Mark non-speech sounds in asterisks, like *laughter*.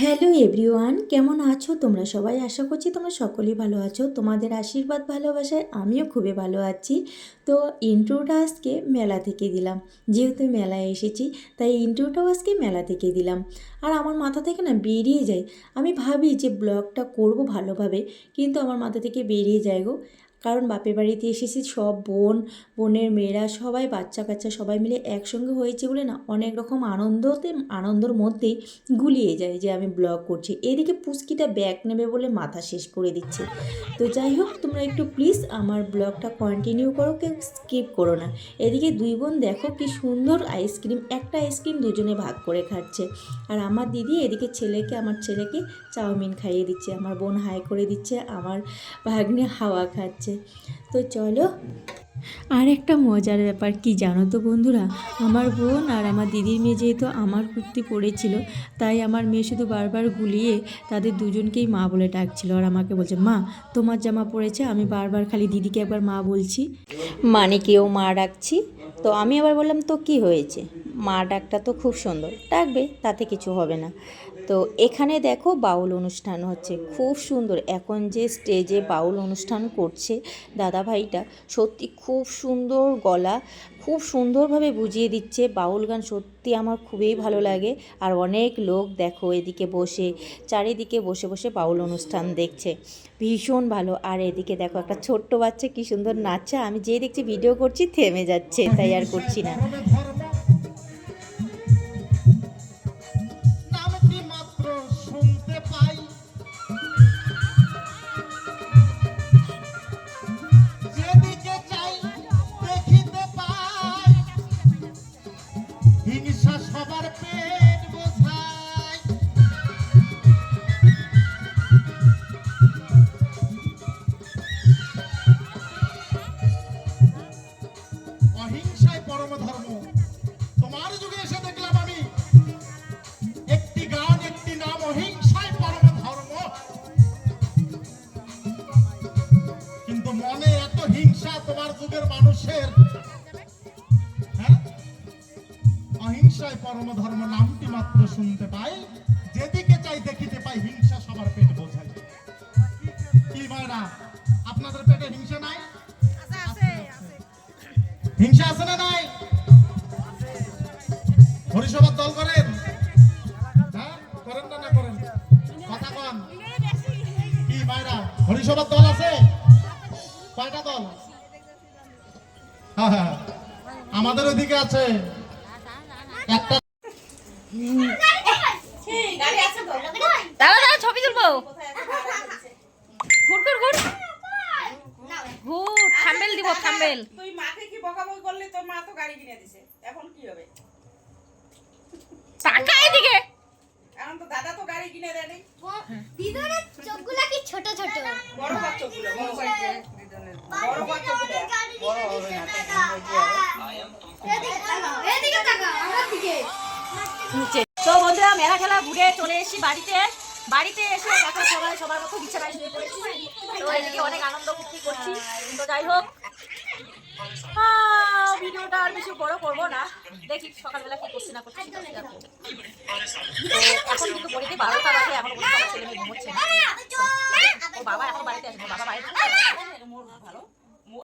Hello everyone, কেমন আছো তোমরা সবাই? আশা করছি তোমরা সকলেই ভালো আছো। তোমাদের আশীর্বাদ, ভালোবাসায় আমিও খুবই ভালো আছি। তো ইন্ট্রোটা আজকে মেলা থেকে দিলাম। যেহেতু মেলায় এসেছি, তাই ইন্ট্রোটাও আজকে মেলা থেকে দিলাম। আর আমার মাথা থেকে না বেরিয়ে যায়। আমি ভাবি যে ব্লগটা করব ভালোভাবে, কিন্তু আমার মাথা থেকে বেরিয়ে যায় গো। কারণ বাপের বাড়িতে এসেছি সব বোন, বোনের মেয়েরা, সবাই বাচ্চা কাচ্চা সবাই মিলে একসঙ্গে হয়েছে বলে না অনেক রকম আনন্দতে, আনন্দর মধ্যেই গুলিয়ে যায় যে আমি ব্লগ করছি। এদিকে পুচকিটা ব্যাগ নেবে বলে মাথা শেষ করে দিচ্ছে। তো যাই হোক, তোমরা একটু প্লিজ আমার ব্লগটা কন্টিনিউ করো, কেউ স্কিপ করো না। এদিকে দুই বোন দেখো কি সুন্দর আইসক্রিম একটা আইসক্রিম দুজনে ভাগ করে খাচ্ছে। আর আমার দিদি এদিকে ছেলেকে, আমার ছেলেকে চাউমিন খাইয়ে দিচ্ছে, আমার বোন হাই করে দিচ্ছে, আমার ভাগ্নে হাওয়া খাচ্ছে। তো চলো। আর একটা মজার ব্যাপার কি জানো তো বন্ধুরা? আমার বোন আর আমার দিদির মেয়ে যেহেতু আমার কুর্তি পরেছিল তাই আমার মেয়ে শুধু বারবার গুলিয়ে তাদের দুজনকেই মা বলে ডাকছিল আর আমাকে বলছে মা তোমার জামা পড়েছে আমি বারবার খালি দিদিকে একবার মা বলছি। মানে কেউ মা ডাকছি? তো আমি আবার বললাম তো কি হয়েছে? মা ডাকটা তো খুব সুন্দর। ডাকবে তাতে কিছু হবে না। তো এখানে দেখো বাউল অনুষ্ঠান হচ্ছে। খুব সুন্দর। এখন যে স্টেজে বাউল অনুষ্ঠান করছে দাদা ভাইটা সত্যি খুব সুন্দর গলা, খুব সুন্দরভাবে বুঝিয়ে দিচ্ছে। বাউল গান সত্যি আমার খুবই ভালো লাগে। আর অনেক লোক দেখো এদিকে বসে, চারিদিকে বসে বসে বাউল অনুষ্ঠান দেখছে। ভীষণ ভালো। আর এদিকে দেখো একটা ছোট্ট বাচ্চা কি সুন্দর নাচছে। আমি যেই দেখছি ভিডিও করছি, থেমে যাচ্ছে। তাই আর করছি না। *laughs* হিংসা সবার পেট বোঝায়। অহিংসায় পরম ধর্ম তোমার যুগে এসে দেখলাম আমি। একটি গান, একটি নাম, অহিংসায় পরম ধর্ম কিন্তু মনে এত হিংসা তোমার যুগের মানুষের অহিংসায় পরম ধর্ম নামটি মাত্র শুনতে পাই। যেদিকে চাই দেখিতে পাই হিংসা সবার পেট বোঝাই কি মায়েরা আপনাদের পেটে হিংসা নাই? হিংসা আছে না নাই? হরিসভার দল করেন? হ্যাঁ করেন না না করেন? কথা কন। কি মায়েরা হরিসভার দল আছে? কয়টা দল? হ্যাঁ হ্যাঁ। আমাদের ওইদিকে আছে। একটা দাঁড়া দাঁড়া ছবি তুলবো। ঘুর ঘুর ঘুর। ঘুর থাম্বেল দিব থাম্বেল। তুই মাকে কি বকাবকি করলে? তোর মা তো গাড়ি কিনে দিছে। এখন কি হবে? টাকা এদিকে। এখন তো দাদা তো গাড়ি কিনে দেয়নি। দিদুনের চোখগুলা কি ছোট ছোট? বড় বাচ্চা গুলো বড় বাচ্চা বড় বাচ্চা বড় হবে না নিচে। তো বন্ধুরা, মেলা খেলা ঘুরে চলে এসেছি বাড়িতে। বাড়িতে এসে দেখো সবাই, সবার মতো বিছানায় শুয়ে পড়েছি। তো এদিকে অনেক আনন্দ ফুর্তি করছি। তো যাই হোক ভিডিওটা আর বেশি বড় করব না। দেখি সকালবেলা কি করছি না করছি। এখন কিন্তু বলিতে বারোটা বাজে, এখন ছেলে মেয়ে ঘুমোচ্ছে ও বাবা এখন বাড়িতে আসবে, বাবা বাড়িতে।